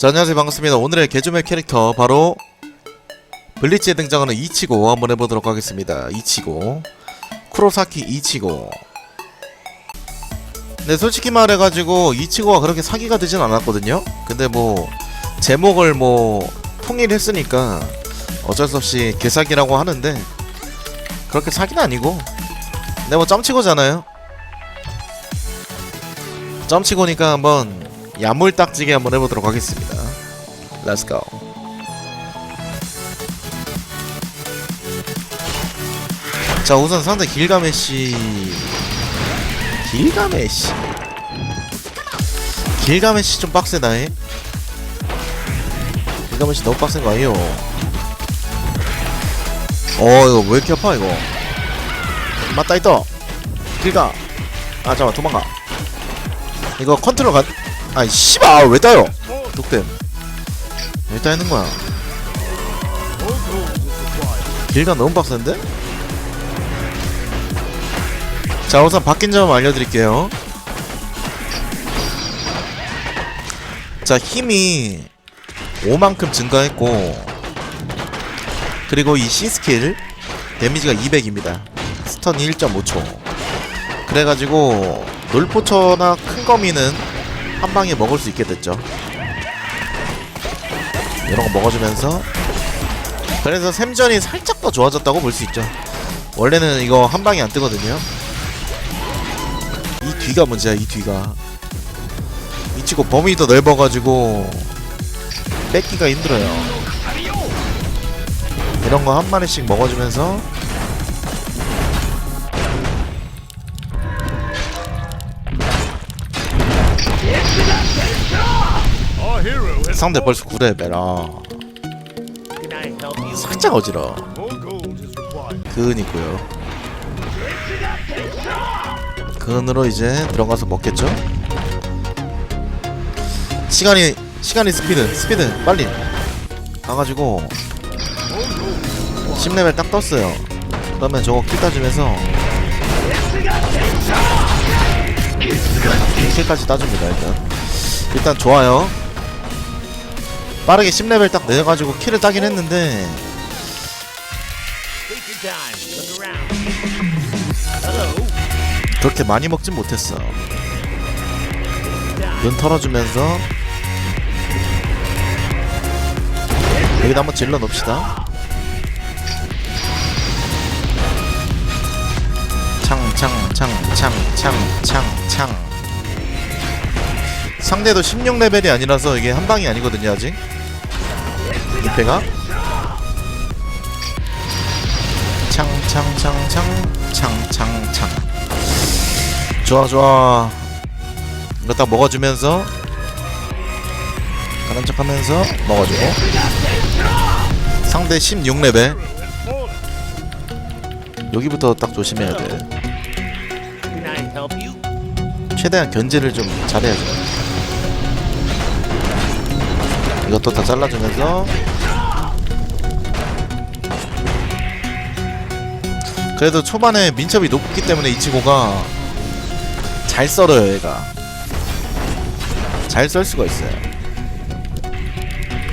자 안녕하세요. 반갑습니다. 오늘의 개조의 캐릭터 바로 블리츠에 등장하는 이치고 한번 해보도록 하겠습니다. 이치고 쿠로사키 이치고. 근데 솔직히 말해가지고 이치고가 그렇게 사기가 되진 않았거든요. 근데 뭐 제목을 뭐 통일했으니까 어쩔 수 없이 개사기라고 하는데 그렇게 사기는 아니고 근데 뭐 점치고잖아요. 점치고니까 한번 야물딱지게 한번 해보도록 하겠습니다. Let's go. 자 우선 상대 길가메시 길가메시 길가메시 좀 빡세다 해 길가메시 너무 빡센 거 아니에요? 어 이거 왜 이렇게 아파 이거? 맞다 있다. 길가. 아 잠깐 도망가. 이거 컨트롤 가 아이 씨발 왜 따요? 독댐 왜 따이는 거야 길가 너무 빡센데? 자 우선 바뀐 점 알려드릴게요 자 힘이 5만큼 증가했고 그리고 이 C스킬 데미지가 200입니다 스턴이 1.5초 그래가지고 놀포처나 큰 거미는 한 방에 먹을 수 있게 됐죠. 이런 거 먹어주면서 그래서 샘전이 살짝 더 좋아졌다고 볼 수 있죠. 원래는 이거 한 방에 안 뜨거든요. 이 뒤가 문제야 이 뒤가. 이 치고 범위 더 넓어가지고 뺏기가 힘들어요. 이런 거 한 마리씩 먹어주면서 상대 벌써 9레벨아 Can I help you? 살짝 어지러워. 근 있고요. 근으로 이제 들어가서 먹겠죠? 시간이 시간이 스피드 스피드 빨리 가가지고 10레벨 딱 떴어요. 그러면 저거 킬 따주면서 킬까지 따줍니다 일단 일단 좋아요. 빠르게 10레벨 딱 내가지고 킬을 따긴 했는데. 그렇게 많이 먹진 못했어. 눈 털어주면서 여기다 한번 질러 놓읍시다. 창창창창창창창 상대도 16레벨이 아니라서 이게 한 방이 아니거든요 아직. 이패가 창창창창창창창. 좋아 좋아. 이거 딱 먹어주면서 가는 척하면서 먹어주고. 상대 16레벨. 여기부터 딱 조심해야 돼? 최대한 견제를 좀 잘해야죠. 이것도 다 잘라주면서 그래도 초반에 민첩이 높기 때문에 이치고가 잘 썰어요 얘가. 잘 썰 수가 있어요.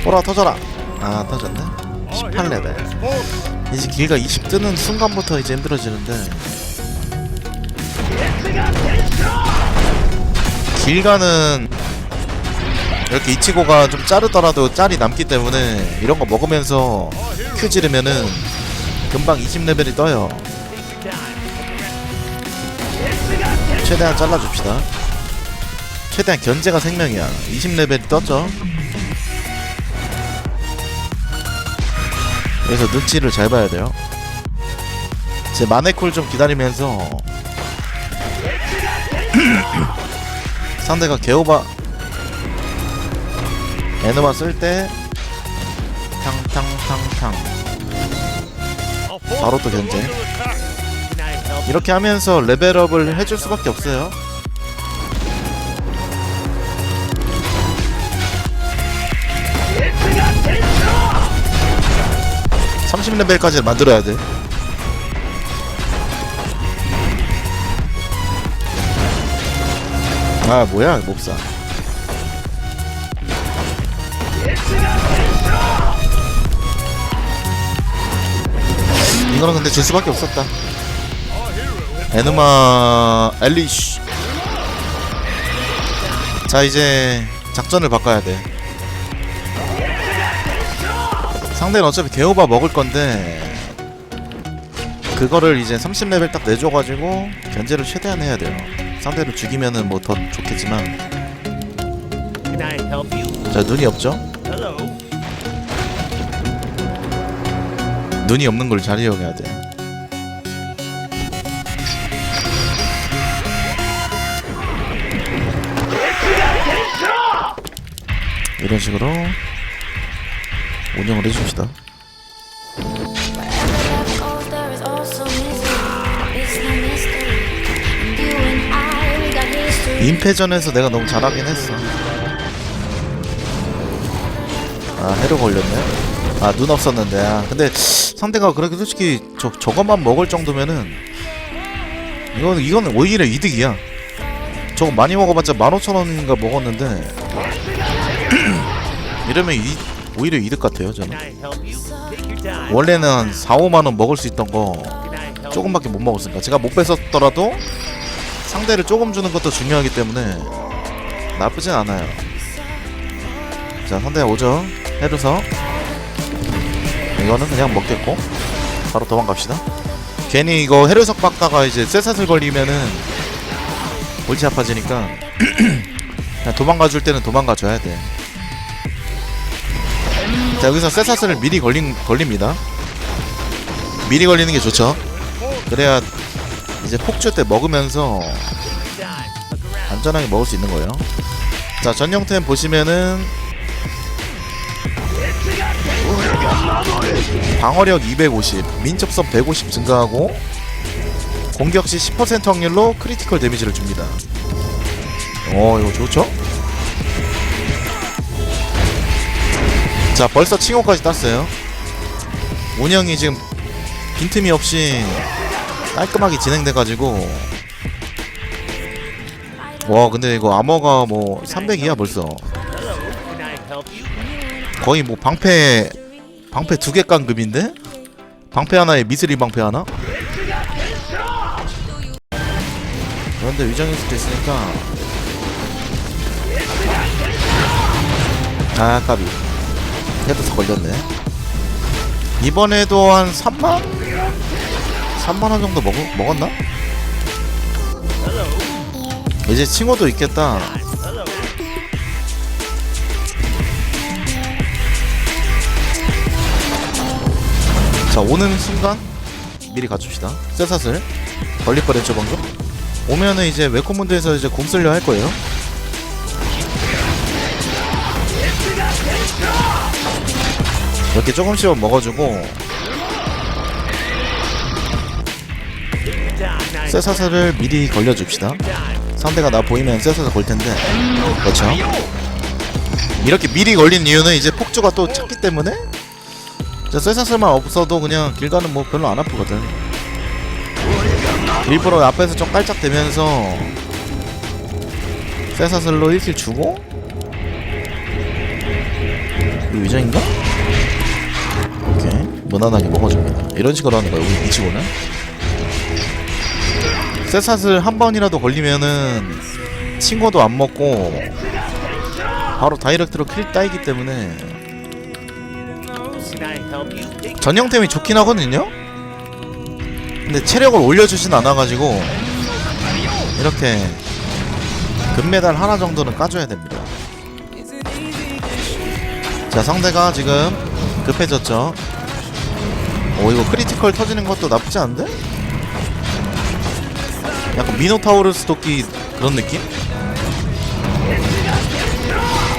호라 터져라. 아 터졌네? 18레벨. 이제 길가 20 뜨는 순간부터 이제 힘들어지는데. 길가는 이렇게 이치고가 좀 자르더라도 짤이 남기 때문에 이런 거 먹으면서 큐 지르면은 금방 20레벨이 떠요 최대한 잘라줍시다. 최대한 견제가 생명이야. 20레벨이 떴죠? 그래서 눈치를 잘 봐야 돼요. 제 마네콜 좀 기다리면서 상대가 개오바 에너마 쓸때 탕탕탕탕. Our forces 바로 또 견제. 이렇게 하면서 레벨업을 해줄 수밖에 없어요 30레벨까지 만들어야 돼 아, 뭐야, 목사. 이거는 근데 질 수밖에 없었다. 에누마 엘리쉬 자 이제 작전을 바꿔야 돼 상대는 어차피 개오바 먹을 건데 그거를 이제 30레벨 딱 내줘가지고 견제를 최대한 해야 돼요 상대를 죽이면은 뭐 더 좋겠지만? 자 눈이 없죠? 눈이 없는 걸 잘 이용해야 돼 이런 식으로 운영을 해줍시다. 임패전에서 내가 너무 잘하긴 했어. 아 해로 걸렸네. 아 눈 없었는데. 아 근데 상대가 그렇게 솔직히 저, 저것만 먹을 정도면은 이거는 이거는 오히려 이득이야. 저거 많이 먹어봤자 15,000원인가 먹었는데 이러면 이, 오히려 이득 같아요 저는. 원래는 한 4, 5만원 먹을 수 있던 거 조금밖에 못 먹었으니까. 제가 못 뺏었더라도 상대를 조금 주는 것도 중요하기 때문에 나쁘진 않아요. 자 상대 오죠 해루서 이거는 그냥 먹겠고 바로 도망갑시다. 괜히 이거 해루석 박다가 이제 쇠사슬 걸리면은 골치 아파지니까 그냥 도망가줄 때는 도망가줘야 돼 자, 여기서 쇠사슬을 미리 걸린, 걸립니다 미리 걸리는 게 좋죠 그래야 이제 폭주 때 먹으면서. 안전하게 먹을 수 있는 거예요. 자 전용템 보시면은 방어력 250, 민첩성 150 증가하고 공격 시 10% 확률로 크리티컬 데미지를 줍니다. 어 이거 좋죠? 자 벌써 칭호까지 땄어요. 운영이 지금 빈틈이 없이 깔끔하게 진행돼가지고. 와 근데 이거 아머가 뭐 300이야 벌써? 거의 뭐 방패 방패 두개 깡급인데? 방패 하나에 미스리 방패 하나? 그런데 위장일 수도 있으니까. 아 까비 헤드서 걸렸네. 이번에도 한 3만? 3만원 정도 먹, 먹었나? 이제 칭호도 있겠다. 자 오는 순간 미리 갖춥시다. 쇠사슬. 걸릴 뻔했죠 방금? 오면은 이제 웨코문드에서 이제 공 쓸려 할 거예요 이렇게 조금씩 먹어주고. 쇠사슬을 미리 걸려줍시다? 상대가 나 보이면 쇠사슬 걸 텐데. 그렇죠? 이렇게 미리 걸린 이유는 이제 폭주가 또 찼기 때문에? 자, 쇠사슬만 없어도 그냥 길 가는 뭐 별로 안 아프거든. 일부러 앞에서 좀 깔짝대면서 쇠사슬로 1킬 주고 이 위장인가? 오케이 무난하게 먹어줍니다 이런 식으로 하는 거야 우리 미치고는 쇠사슬 한 번이라도 걸리면은 친구도 안 먹고 바로 다이렉트로 킬 따이기 때문에 전형템이 좋긴 하거든요. 근데 체력을 올려주진 않아가지고 이렇게 금메달 하나 정도는 까줘야 됩니다. 자 상대가 지금 급해졌죠. 오 이거 크리티컬 터지는 것도 나쁘지 않은데? 약간 미노타우르스 도끼 그런 느낌?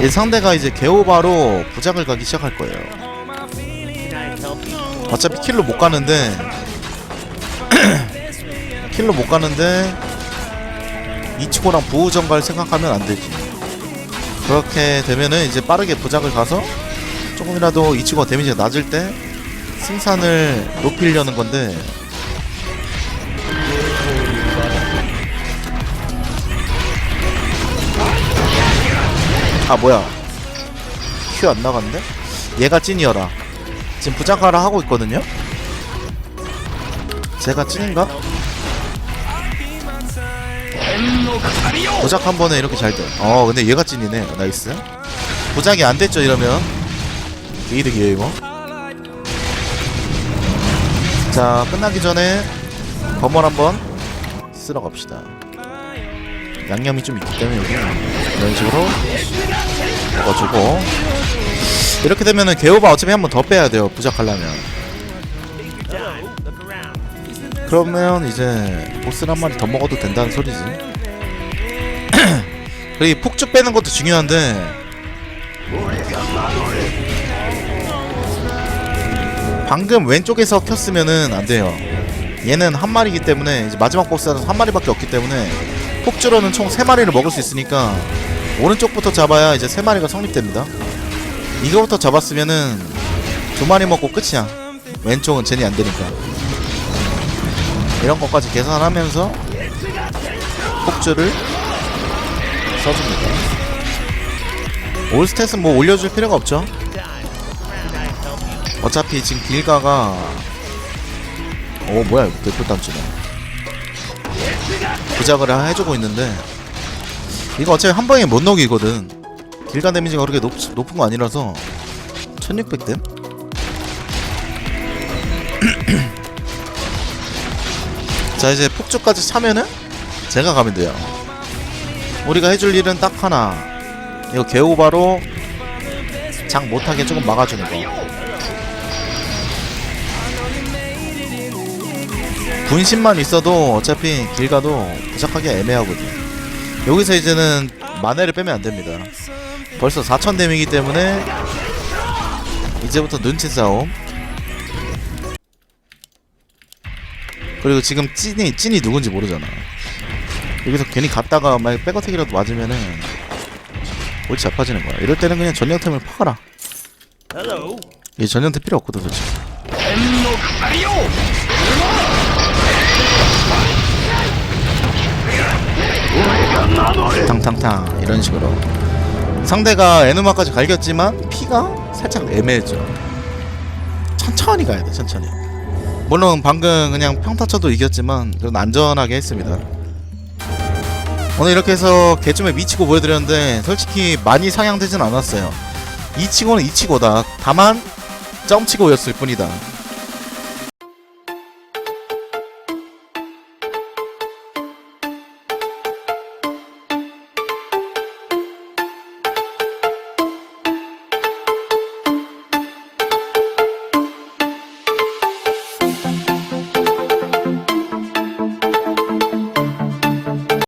이 상대가 이제 개오바로 부작을 가기 시작할 거예요. 어차피 킬로 못 가는데 킬로 못 가는데 이치고랑 부우정갈 생각하면 안 되지. 그렇게 되면은 이제 빠르게 부작을 가서 조금이라도 이치고가 데미지가 낮을 때 승산을 높이려는 건데 아 뭐야 큐 안 나갔는데? 얘가 찐이어라 지금 부장가라 하고 있거든요 제가 찐인가? 도작 한 번에 이렇게 잘 돼. 어 근데 얘가 찐이네. 나이스. 도작이 안 됐죠 이러면 이득이에요 이거. 자 끝나기 전에 검을 한번 쓸어 갑시다. 양념이 좀 있기 때문에 여기 이런 식으로 먹어주고 이렇게 되면은 개오바 어차피 한 번 더 빼야 돼요 부작하려면. 그러면 이제 보스를 한 마리 더 먹어도 된다는 소리지 그리고 이 폭주 빼는 것도 중요한데 방금 왼쪽에서 켰으면은 안 돼요 얘는 한 마리이기 때문에 이제 마지막 보스는 한 마리밖에 없기 때문에 폭주로는 총 세 마리를 먹을 수 있으니까 오른쪽부터 잡아야 이제 세 마리가 성립됩니다 이거부터 잡았으면은 두 마리 먹고 끝이야 왼쪽은 젠이 안 되니까 이런 것까지 계산하면서 폭주를 써줍니다. 올스탯은 뭐 올려줄 필요가 없죠. 어차피 지금 길가가 오 뭐야 이거 대표 단추네. 부작을 해주고 있는데 이거 어차피 한 방에 못 녹이거든. 길가 데미지가 그렇게 높, 높은 거 아니라서. 1600댐? 자 이제 폭주까지 차면은 제가 가면 돼요. 우리가 해줄 일은 딱 하나. 이거 개오바로 장 못하게 조금 막아주는 거 분신만 있어도 어차피 길 가도 부착하기 애매하거든 여기서 이제는 만회를 빼면 안 됩니다. 벌써 4천 댐이기 때문에 이제부터 눈치 싸움. 그리고 지금 찐이 찐이 누군지 모르잖아. 여기서 괜히 갔다가 막 백어택이라도 맞으면은 골치 아파지는 거야. 이럴 때는 그냥 전령템을 파가라. 이 전령템 필요 없거든 솔직히 탕탕탕 이런 식으로. 상대가 에누마까지 갈겼지만 피가 살짝 애매해져. 천천히 가야 돼 천천히. 물론 방금 그냥 평타 쳐도 이겼지만 그래도 안전하게 했습니다. 오늘 이렇게 해서 개점에 미치고 보여드렸는데 솔직히 많이 상향되진 않았어요. 이치고는 이치고다. 다만 점치고였을 뿐이다